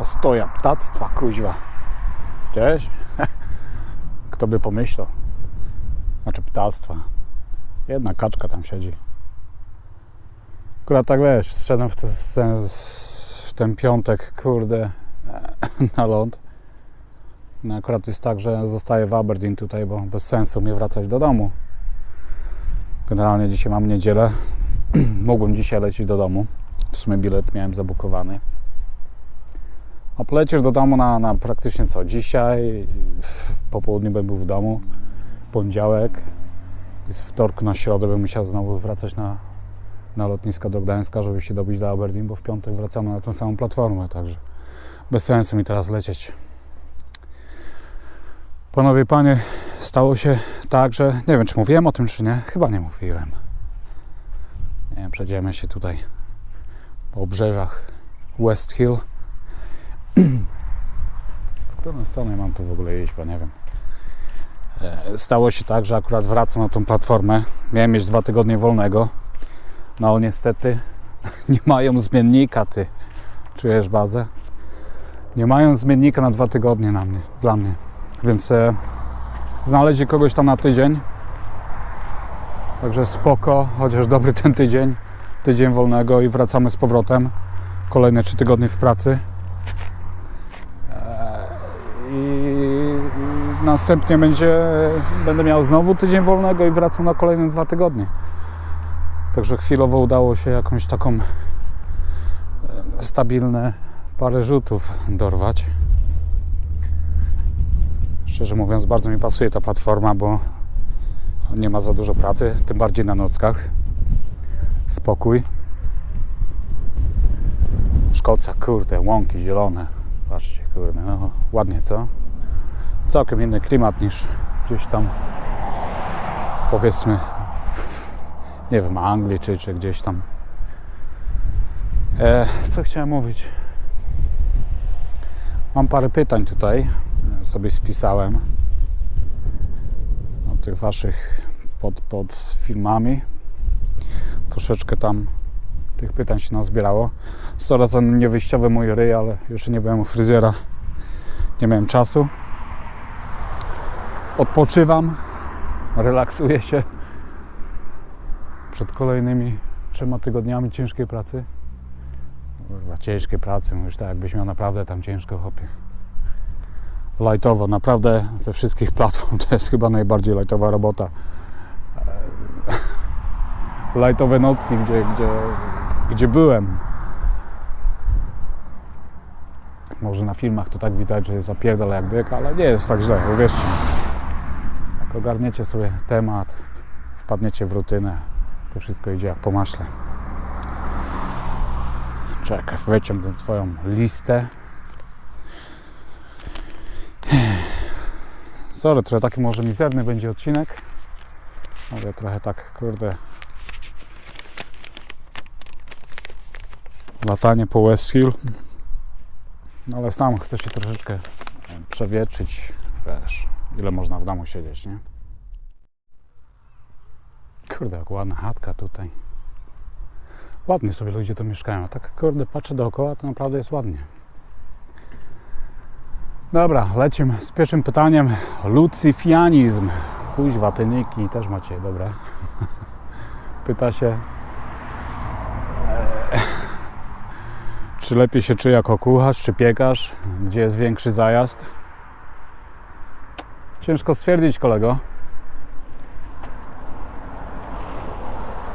Ostoja ptactwa, kuźwa. Cześć. Kto by pomyślał? Znaczy ptactwa. Jedna kaczka tam siedzi. Akurat tak wiesz, zszedłem w, te, ten, w ten piątek, kurde, na ląd. No akurat jest tak, że zostaję w Aberdeen tutaj, bo bez sensu mi wracać do domu. Generalnie dzisiaj mam niedzielę. Mogłem dzisiaj lecieć do domu. W sumie bilet miałem zabukowany. A polecisz do domu na, na praktycznie co? Dzisiaj, w popołudniu bym był w domu, poniedziałek, jest wtorek na środę bym musiał znowu wracać na, na lotnisko do Gdańska, żeby się dobić do Aberdeen, bo w piątek wracamy na tę samą platformę, także bez sensu mi teraz lecieć. Panowie, panie, stało się tak, że nie wiem, czy mówiłem o tym, czy nie. Chyba nie mówiłem. Nie wiem, przejdziemy się tutaj po obrzeżach West Hill. W którą stronę mam tu w ogóle iść, bo nie wiem. E, Stało się tak, że akurat wracam na tą platformę. Miałem mieć dwa tygodnie wolnego. No ale niestety nie mają zmiennika, ty. Czujesz bazę? Nie mają zmiennika na dwa tygodnie na mnie, dla mnie. Więc e, znaleźli kogoś tam na tydzień. Także spoko, chociaż dobry ten tydzień. Tydzień wolnego i wracamy z powrotem. Kolejne trzy tygodnie w pracy. I następnie będzie, będę miał znowu tydzień wolnego i wracam na kolejne dwa tygodnie. Także chwilowo udało się jakąś taką stabilne parę rzutów dorwać. Szczerze mówiąc, bardzo mi pasuje ta platforma, bo nie ma za dużo pracy, tym bardziej na nockach. Spokój. Szkoca, kurde, łąki zielone. Kurde, no, ładnie, co? Całkiem inny klimat niż gdzieś tam, powiedzmy, nie wiem, Anglii czy, czy gdzieś tam. E, co chciałem mówić? Mam parę pytań tutaj, e, sobie spisałem o tych waszych pod, pod filmami. Troszeczkę tam tych pytań się nazbierało. Sorry za niewyjściowy mój ryj, ale już nie byłem u fryzjera. Nie miałem czasu. Odpoczywam, relaksuję się przed kolejnymi trzema tygodniami ciężkiej pracy. Ciężkiej pracy, mówisz tak, jakbyś miał naprawdę tam ciężko chopie. Lightowo, naprawdę ze wszystkich platform to jest chyba najbardziej lightowa robota. Lightowe nocki, gdzie, gdzie, gdzie byłem. Może na filmach to tak widać, że jest zapierdol jak byk, ale nie jest tak źle, uwierzcie. Jak ogarniecie sobie temat, wpadniecie w rutynę, to wszystko idzie jak po maśle. Czekaj, wyciągnę Twoją listę. Sorry, trochę taki może mizerny będzie odcinek. Ale trochę tak, kurde. Latanie po West Hill. No ale sam chcę się troszeczkę przewietrzyć. Wiesz, ile można w domu siedzieć, nie? Kurde, jak ładna chatka tutaj. Ładnie sobie ludzie tu mieszkają. Tak kurde, patrzę dookoła, to naprawdę jest ładnie. Dobra, lecimy z pierwszym pytaniem. Lucyfianizm. Kuźwa, te też macie, dobre. Pyta się, e, czy lepiej się czuje jako kucharz, czy piekarz? Gdzie jest większy zajazd? Ciężko stwierdzić, kolego.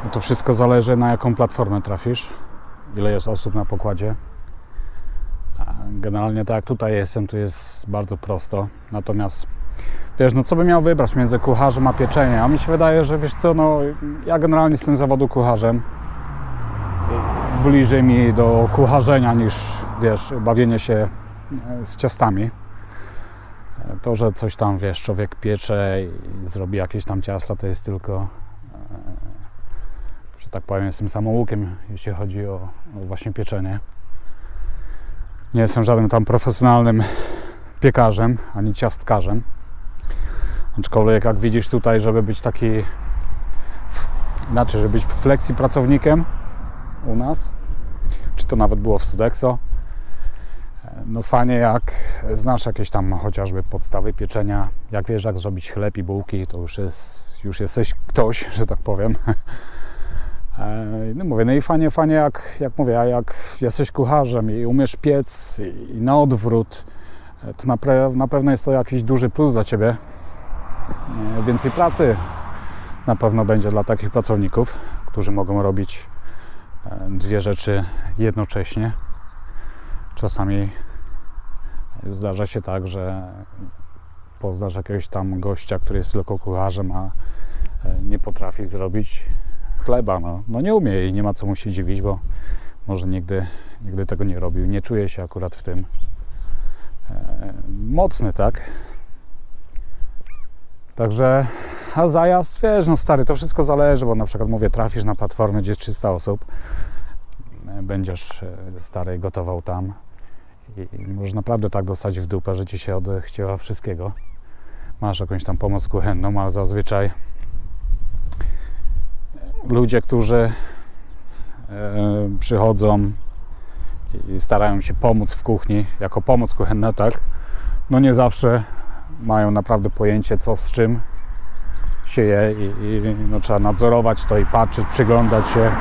No to wszystko zależy na jaką platformę trafisz, ile jest osób na pokładzie. Generalnie tak jak tutaj jestem, tu jest bardzo prosto. Natomiast wiesz, no co bym miał wybrać między kucharzem a pieczeniem? A mi się wydaje, że wiesz co, no ja generalnie jestem zawodu kucharzem. Bliżej mi do kucharzenia niż wiesz, bawienie się e, z ciastami. E, To, że coś tam wiesz, człowiek piecze i zrobi jakieś tam ciasta, to jest tylko e, że tak powiem, jestem samoukiem, jeśli chodzi o, o właśnie pieczenie. Nie jestem żadnym tam profesjonalnym piekarzem, ani ciastkarzem. Aczkolwiek jak widzisz tutaj, żeby być taki inaczej, żeby być flexi pracownikiem u nas, czy to nawet było w Sodexo, e, No fajnie jak znasz jakieś tam chociażby podstawy pieczenia, jak wiesz jak zrobić chleb i bułki, to już, jest, już jesteś ktoś, że tak powiem. E, No mówię, no i fajnie, fajnie jak, jak mówię, a jak jesteś kucharzem i umiesz piec i, i na odwrót, e, to na, na pewno jest to jakiś duży plus dla Ciebie. Więcej pracy na pewno będzie dla takich pracowników, którzy mogą robić dwie rzeczy jednocześnie. Czasami zdarza się tak, że poznasz jakiegoś tam gościa, który jest tylko kucharzem, a e, nie potrafi zrobić chleba. No, no nie umie i nie ma co mu się dziwić, bo może nigdy, nigdy tego nie robił. Nie czuje się akurat w tym e, mocny, tak? Także, a zajazd, wiesz, no stary, to wszystko zależy, bo na przykład mówię, trafisz na platformę, gdzie jest 300 osób, będziesz e, stary gotował tam i, możesz naprawdę tak dostać w dupę, że ci się odechciewa wszystkiego. Masz jakąś tam pomoc kuchenną, ale zazwyczaj ludzie, którzy e, przychodzą i starają się pomóc w kuchni, jako pomoc kuchenna, tak, no nie zawsze mają naprawdę pojęcie co z czym się je i, i no, trzeba nadzorować to i patrzeć, przyglądać się.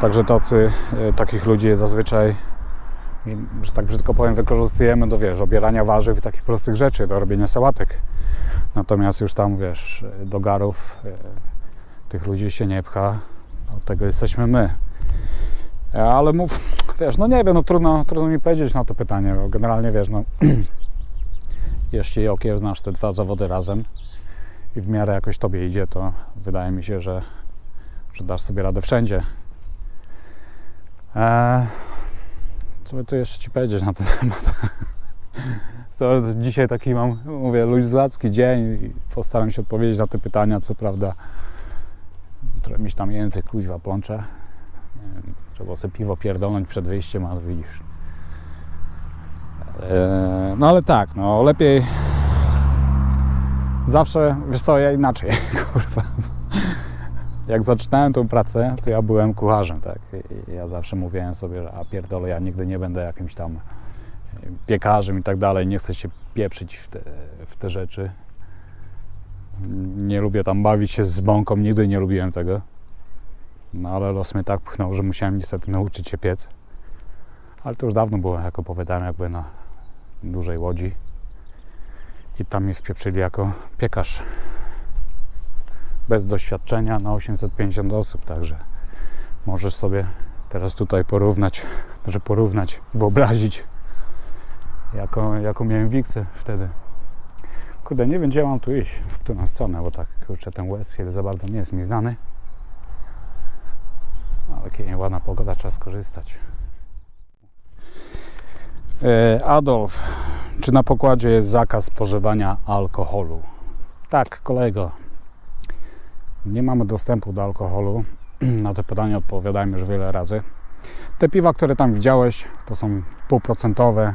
Także tacy, e, takich ludzi zazwyczaj, że, tak brzydko powiem, wykorzystujemy do wiesz, obierania warzyw i takich prostych rzeczy, do robienia sałatek. Natomiast już tam wiesz, do garów e, tych ludzi się nie pcha. Od tego jesteśmy my. E, Ale mów, wiesz, no nie wiem, no trudno, trudno mi powiedzieć na to pytanie, bo generalnie wiesz, no jeśli i okiem znasz te dwa zawody razem i w miarę jakoś Tobie idzie, to wydaje mi się, że, że dasz sobie radę wszędzie. Eee, co by tu jeszcze Ci powiedzieć na ten temat? Co, dzisiaj taki mam, mówię, luźzacki dzień i postaram się odpowiedzieć na te pytania, co prawda trochę mieć tam język kuźwa plącze. Trzeba sobie piwo pierdolnąć przed wyjściem, a widzisz. Eee, No ale tak, no lepiej zawsze, wiesz co, ja inaczej, kurwa. Jak zaczynałem tą pracę, to ja byłem kucharzem, tak. I ja zawsze mówiłem sobie, że a pierdolę, ja nigdy nie będę jakimś tam e, piekarzem i tak dalej, nie chcę się pieprzyć w te, w te rzeczy. Nie lubię tam bawić się z bąką, nigdy nie lubiłem tego. No ale los mnie tak pchnął, że musiałem niestety nauczyć się piec. Ale to już dawno było, jak opowiadałem, jakby na dużej łodzi. I tam mnie wpieprzyli jako piekarz. Bez doświadczenia na 850 osób, także możesz sobie teraz tutaj porównać, że porównać, wyobrazić, jaką, jaką miałem wiksę wtedy. Kurde, nie wiem, gdzie mam tu iść, w którą stronę, bo tak, kurczę, ten West Hill za bardzo nie jest mi znany. Ale kiedy ładna pogoda, trzeba skorzystać. E, Adolf, czy na pokładzie jest zakaz spożywania alkoholu? Tak, kolego. Nie mamy dostępu do alkoholu. Na to pytanie odpowiadałem już wiele razy. Te piwa, które tam widziałeś, to są półprocentowe,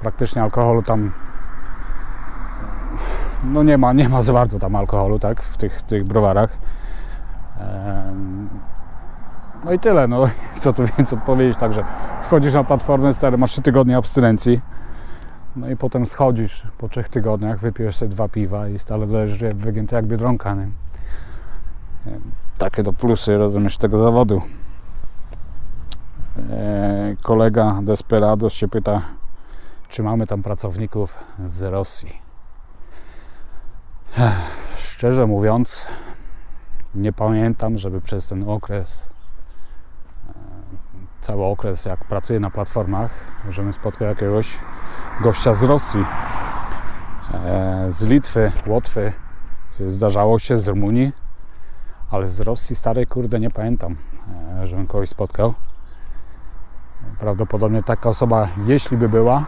praktycznie alkoholu tam no nie ma, nie ma za bardzo tam alkoholu, tak, w tych, tych browarach. No i tyle, no co tu więcej odpowiedzieć, także wchodzisz na platformę, stary, masz 3 tygodnie abstynencji, no i potem schodzisz po 3 tygodniach, wypijesz sobie dwa piwa i stale leżysz wygięty jak biedronka, nie? Takie to plusy, rozumiesz, tego zawodu. E, kolega Desperados się pyta, czy mamy tam pracowników z Rosji. Ech, Szczerze mówiąc, nie pamiętam, żeby przez ten okres, cały okres, jak pracuję na platformach, żebym spotkał jakiegoś gościa z Rosji, e, z Litwy, Łotwy. Zdarzało się z Rumunii, ale z Rosji starej, kurde, nie pamiętam, e, żebym kogoś spotkał. Prawdopodobnie taka osoba, jeśli by była,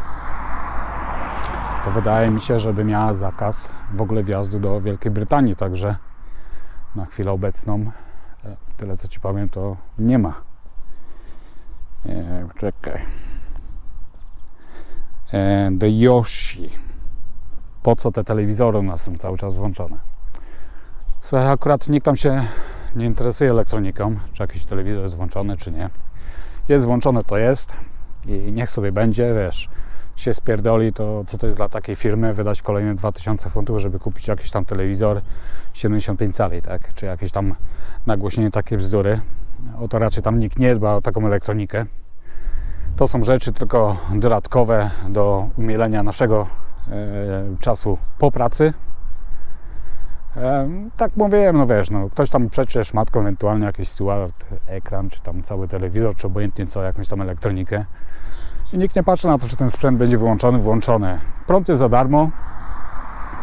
to wydaje mi się, żeby miała zakaz w ogóle wjazdu do Wielkiej Brytanii, także na chwilę obecną e, tyle co Ci powiem, to nie ma. E, czekaj. E, The Yoshi. Po co te telewizory u nas są cały czas włączone? Słuchaj, akurat nikt tam się nie interesuje elektroniką, czy jakiś telewizor jest włączony, czy nie. Jest włączone, to jest i niech sobie będzie, wiesz. się spierdoli, to co to jest dla takiej firmy wydać kolejne 2000 funtów, żeby kupić jakiś tam telewizor 75 cali, tak? Czy jakieś tam nagłośnienie takie bzdury. O to raczej tam nikt nie dba o taką elektronikę. To są rzeczy tylko dodatkowe do umilenia naszego e, czasu po pracy. E, tak mówiłem, no wiesz, no, ktoś tam przecze szmatką, ewentualnie jakiś steward, ekran, czy tam cały telewizor, czy obojętnie co, jakąś tam elektronikę. I nikt nie patrzy na to, czy ten sprzęt będzie wyłączony, włączony. Prąd jest za darmo,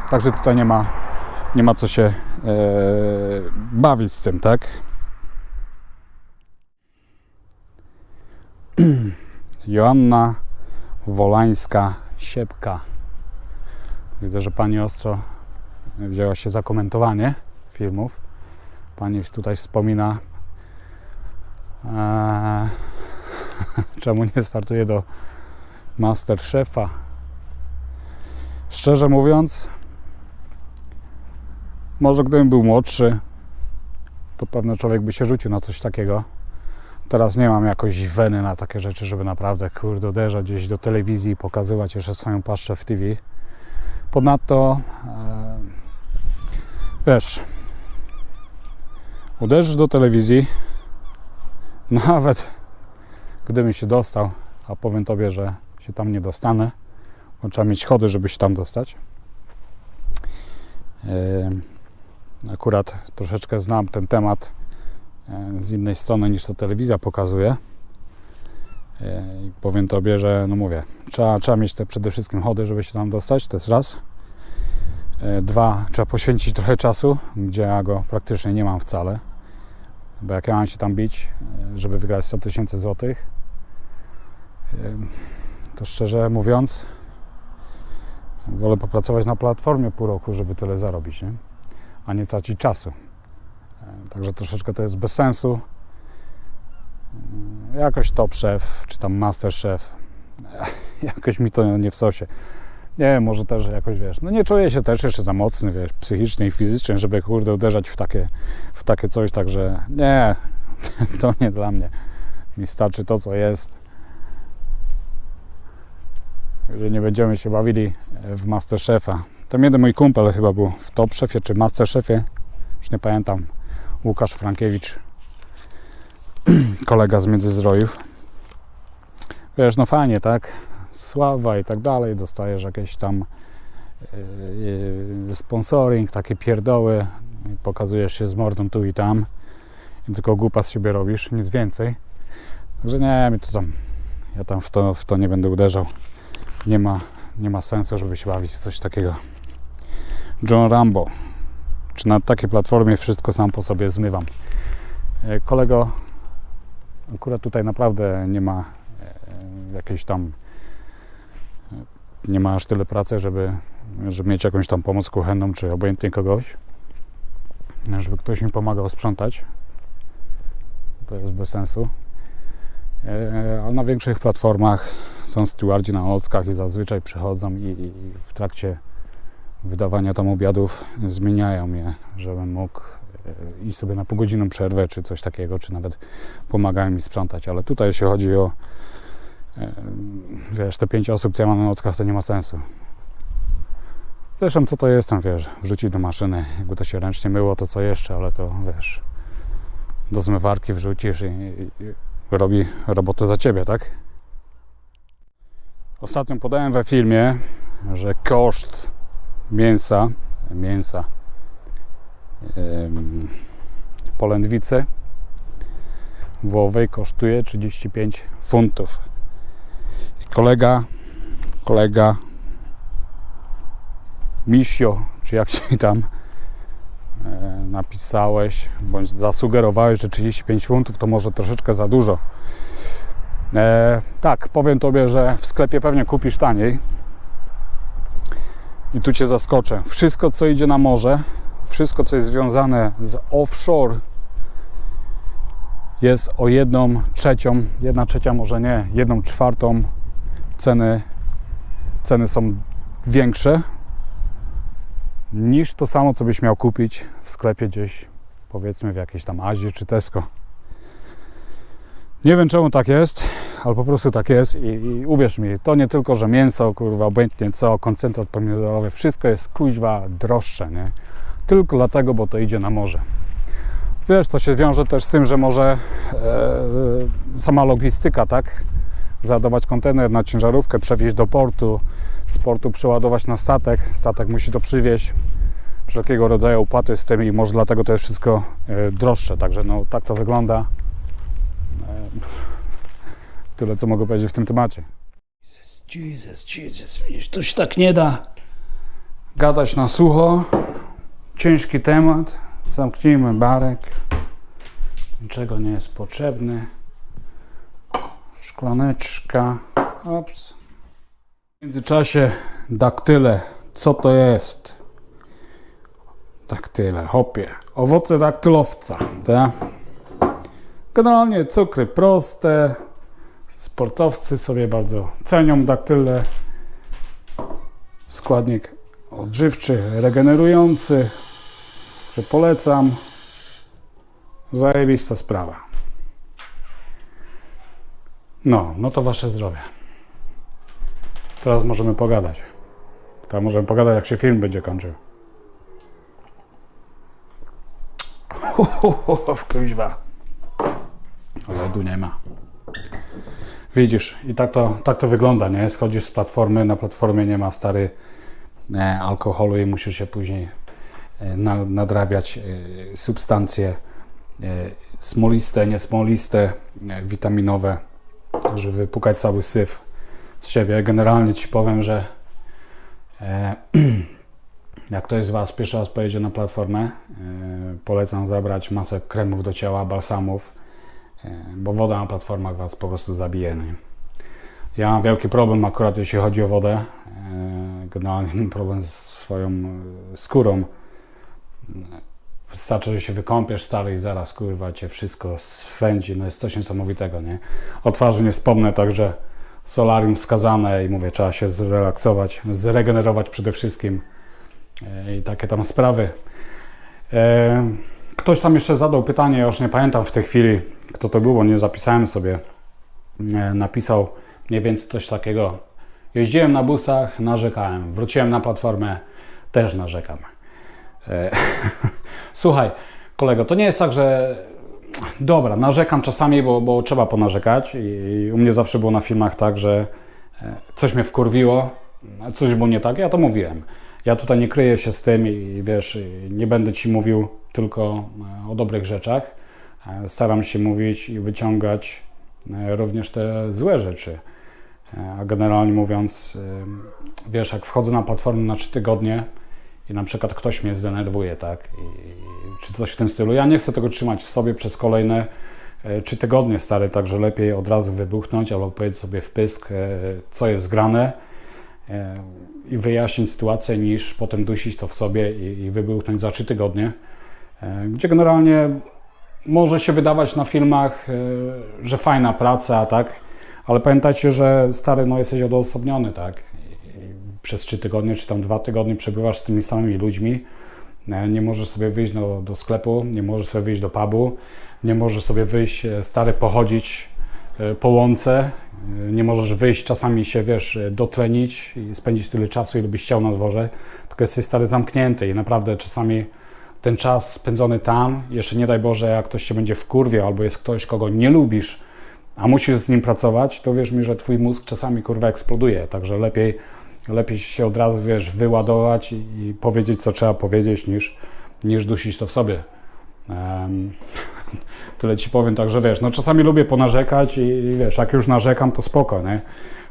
także tutaj nie ma, nie ma co się e, bawić z tym, tak? Joanna Wolańska-Siepka. Widzę, że Pani ostro wzięła się za komentowanie filmów. Pani tutaj wspomina, e, czemu nie startuje do Masterchefa. Szczerze mówiąc, może gdybym był młodszy, to pewno człowiek by się rzucił na coś takiego. Teraz nie mam jakoś weny na takie rzeczy, żeby naprawdę kurde uderzać gdzieś do telewizji i pokazywać jeszcze swoją paszczę w TV. Ponadto e, wiesz, uderzysz do telewizji, nawet gdybym się dostał, a powiem Tobie, że się tam nie dostanę, bo trzeba mieć chody, żeby się tam dostać. E, Akurat troszeczkę znam ten temat z innej strony niż to telewizja pokazuje. E, I powiem Tobie, że no mówię, trzeba, trzeba mieć te przede wszystkim chody, żeby się tam dostać, to jest raz. E, Dwa, trzeba poświęcić trochę czasu, gdzie ja go praktycznie nie mam wcale. Bo jak ja mam się tam bić, e, żeby wygrać 100 tysięcy złotych, e, to szczerze mówiąc, wolę popracować na platformie pół roku, żeby tyle zarobić, nie? a nie tracić czasu. E, Także troszeczkę to jest bez sensu. Mm, Jakoś top szef, czy tam master szef, jakoś mi to nie w sosie. Nie wiem, może też jakoś wiesz. No nie czuję się też jeszcze za mocny, wiesz, psychicznie i fizycznie, żeby kurde uderzać w takie, w takie coś, także nie, to nie dla mnie. Mi starczy to, co jest. Że nie będziemy się bawili w Masterchefa. Tam jeden mój kumpel chyba był w Top Szefie czy Masterchefie, już nie pamiętam, Łukasz Frankiewicz, kolega z Międzyzdrojów. Wiesz, no fajnie, tak? Sława i tak dalej, dostajesz jakieś tam yy, sponsoring, takie pierdoły, pokazujesz się z mordą tu i tam i tylko głupa z siebie robisz, nic więcej. Także nie, mi to tam, ja tam w to, w to nie będę uderzał. Nie ma, nie ma sensu, żeby się bawić w coś takiego. John Rambo. Czy na takiej platformie wszystko sam po sobie zmywam. E, Kolego, akurat tutaj naprawdę nie ma e, jakiejś tam e, nie ma aż tyle pracy, żeby, żeby mieć jakąś tam pomoc kuchenną, czy obojętnie kogoś, żeby ktoś mi pomagał sprzątać. To jest bez sensu. Ale na większych platformach są stewardzi na nockach i zazwyczaj przychodzą i, i w trakcie wydawania tam obiadów zmieniają je, żebym mógł e, iść sobie na półgodzinną przerwę, czy coś takiego, czy nawet pomagają mi sprzątać. Ale tutaj jeśli chodzi o e, wiesz, te pięć osób, co ja mam na nockach, to nie ma sensu. Zresztą co to jest tam, wiesz, wrzucić do maszyny, jakby to się ręcznie myło, to co jeszcze, ale to wiesz, do zmywarki wrzucisz i, i, i robi robotę za ciebie, tak? Ostatnio podałem we filmie, że koszt mięsa, mięsa polędwicy wołowej kosztuje 35 funtów. Kolega, kolega Misio, czy jak się tam e, napisałeś, bądź zasugerowałeś, że 35 funtów to może troszeczkę za dużo. E, tak, powiem Tobie, że w sklepie pewnie kupisz taniej. I tu Cię zaskoczę. Wszystko, co idzie na morze, wszystko, co jest związane z offshore, jest o jedną trzecią, jedna trzecia może nie, jedną czwartą ceny, ceny są większe niż to samo, co byś miał kupić w sklepie gdzieś, powiedzmy w jakiejś tam Azji czy Tesco. Nie wiem czemu tak jest, ale po prostu tak jest i, i uwierz mi, to nie tylko, że mięso, kurwa, obojętnie co, koncentrat pomidorowy, wszystko jest kuźwa droższe, nie? Tylko dlatego, bo to idzie na morze. Wiesz, to się wiąże też z tym, że może e, sama logistyka, tak? Załadować kontener na ciężarówkę, przewieźć do portu, z portu przeładować na statek, statek musi to przywieźć, wszelkiego rodzaju opłaty z tym i może dlatego to jest wszystko e, droższe, także no tak to wygląda. Tyle, co mogę powiedzieć w tym temacie. Jesus, Jesus, widzisz, to się tak nie da gadać na sucho. Ciężki temat. Zamknijmy barek. Niczego nie jest potrzebny. Szklaneczka. Ops. W międzyczasie daktyle. Co to jest? Daktyle, hopie. Owoce daktylowca, tak? Generalnie cukry proste. Sportowcy sobie bardzo cenią daktyle. Składnik odżywczy, regenerujący, że polecam. Zajebista sprawa. No, no to wasze zdrowie. Teraz możemy pogadać. Teraz możemy pogadać, jak się film będzie kończył. Kuźwa. Lodu nie ma. Widzisz, i tak to, tak to wygląda, nie? Schodzisz z platformy, na platformie nie ma stary e, alkoholu i musisz się później e, na, nadrabiać e, substancje smoliste, niesmoliste, witaminowe, żeby wypukać cały syf z siebie. Generalnie Ci powiem, że jak ktoś z Was pierwszy raz pojedzie na platformę, polecam zabrać masę kremów do ciała, balsamów, bo woda na platformach Was po prostu zabije. Nie? Ja mam wielki problem akurat jeśli chodzi o wodę. E, Generalnie mam problem z swoją e, skórą. Wystarczy, że się wykąpiesz stary i zaraz kurwa cię wszystko swędzi. No jest coś niesamowitego, nie? O twarzy nie wspomnę, także solarium wskazane i mówię, trzeba się zrelaksować, zregenerować przede wszystkim E, i takie tam sprawy. E, Ktoś tam jeszcze zadał pytanie, ja już nie pamiętam w tej chwili, kto to było, nie zapisałem sobie. E, Napisał mniej więcej coś takiego. Jeździłem na busach, narzekałem. Wróciłem na platformę, też narzekam. E, Słuchaj, kolego, to nie jest tak, że dobra, narzekam czasami, bo, bo trzeba ponarzekać i u mnie zawsze było na filmach tak, że e, coś mnie wkurwiło, coś było nie tak, ja to mówiłem. Ja tutaj nie kryję się z tym i wiesz, nie będę Ci mówił tylko e, o dobrych rzeczach. E, Staram się mówić i wyciągać e, również te złe rzeczy. A generalnie mówiąc, wiesz, jak wchodzę na platformę na 3 tygodnie i na przykład ktoś mnie zdenerwuje, tak, i, czy coś w tym stylu, ja nie chcę tego trzymać w sobie przez kolejne e, trzy tygodnie, stary, także lepiej od razu wybuchnąć albo powiedzieć sobie w pysk, co jest grane i wyjaśnić sytuację, niż potem dusić to w sobie i, wybuchnąć za trzy tygodnie, gdzie generalnie może się wydawać na filmach, e, że fajna praca, tak, ale pamiętajcie, że stary, no jesteś odosobniony, tak, przez trzy tygodnie, czy tam dwa tygodnie przebywasz z tymi samymi ludźmi, E, nie możesz sobie wyjść do, do sklepu, nie możesz sobie wyjść do pubu, nie możesz sobie wyjść, e, stary, pochodzić po łące, e, nie możesz wyjść, czasami się, wiesz, e, dotlenić i spędzić tyle czasu, ile byś chciał na dworze, tylko jesteś, stary, zamknięty i naprawdę czasami ten czas spędzony tam, jeszcze nie daj Boże, jak ktoś się będzie wkurwiał, albo jest ktoś, kogo nie lubisz, a musisz z nim pracować, to wierz mi, że twój mózg czasami, kurwa, eksploduje, także lepiej lepiej się od razu, wiesz, wyładować i, i powiedzieć, co trzeba powiedzieć, niż, niż dusić to w sobie. Um, tyle ci powiem, także wiesz, no czasami lubię ponarzekać i, i wiesz, jak już narzekam, to spoko, nie?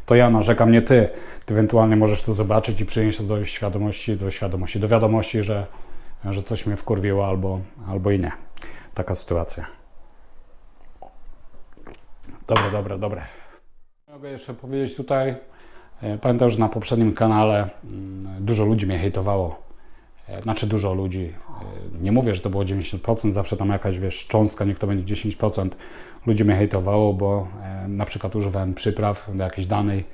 To ja narzekam, nie ty. Ty ewentualnie możesz to zobaczyć i przyjąć to do świadomości, do świadomości, do wiadomości, że, że coś mnie wkurwiło albo, albo i nie. Taka sytuacja. Dobre, dobre, dobre. Mogę jeszcze powiedzieć tutaj, E, Pamiętam, że na poprzednim kanale mm, dużo ludzi mnie hejtowało. E, Znaczy dużo ludzi. E, Nie mówię, że to było 90%, zawsze tam jakaś wiesz, cząstka, niech to będzie 10%. Ludzi mnie hejtowało, bo e, na przykład używałem przypraw do jakiejś danej,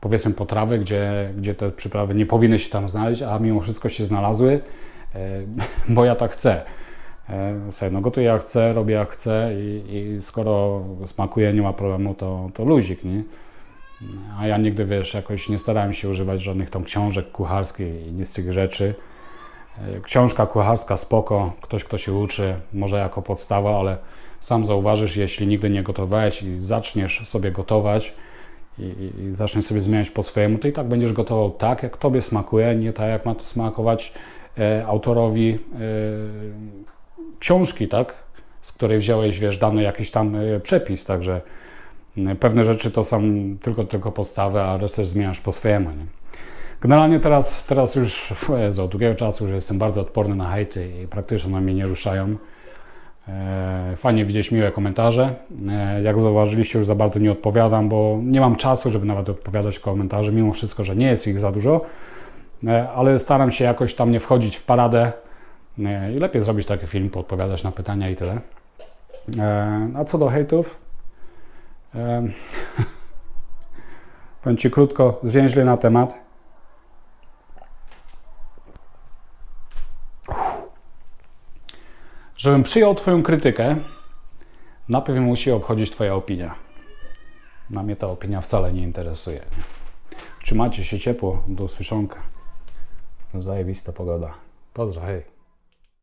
powiedzmy potrawy, gdzie, gdzie te przyprawy nie powinny się tam znaleźć, a mimo wszystko się znalazły, bo ja tak chcę. Sobie, no gotuję jak chcę, robię jak chcę i, i skoro smakuje, nie ma problemu, to, to luzik, nie? A ja nigdy, wiesz, jakoś nie starałem się używać żadnych tam książek kucharskich i nic z tych rzeczy. E, Książka kucharska spoko, ktoś kto się uczy, może jako podstawa, ale sam zauważysz, jeśli nigdy nie gotowałeś i zaczniesz sobie gotować i, i, zaczniesz sobie zmieniać po swojemu, to i tak będziesz gotował tak, jak tobie smakuje, nie tak, jak ma to smakować e, autorowi e, książki, tak, z której wziąłeś, wiesz, dany jakiś tam e, przepis, także e, pewne rzeczy to są tylko, tylko podstawy, a resztę zmieniasz po swojemu, nie? Generalnie teraz, teraz już od długiego czasu już jestem bardzo odporny na hejty i praktycznie one mnie nie ruszają. E, Fajnie widzieć miłe komentarze. E, Jak zauważyliście, już za bardzo nie odpowiadam, bo nie mam czasu, żeby nawet odpowiadać komentarze, mimo wszystko, że nie jest ich za dużo. E, Ale staram się jakoś tam nie wchodzić w paradę i lepiej zrobić taki film, poodpowiadać na pytania i tyle. A co do hejtów, powiem Ci krótko, zwięźle na temat. Żebym przyjął Twoją krytykę, najpierw musi obchodzić Twoja opinia. Na mnie ta opinia wcale nie interesuje. Trzymajcie się ciepło, do usłyszonka. Zajebista pogoda. Pozdro, hej.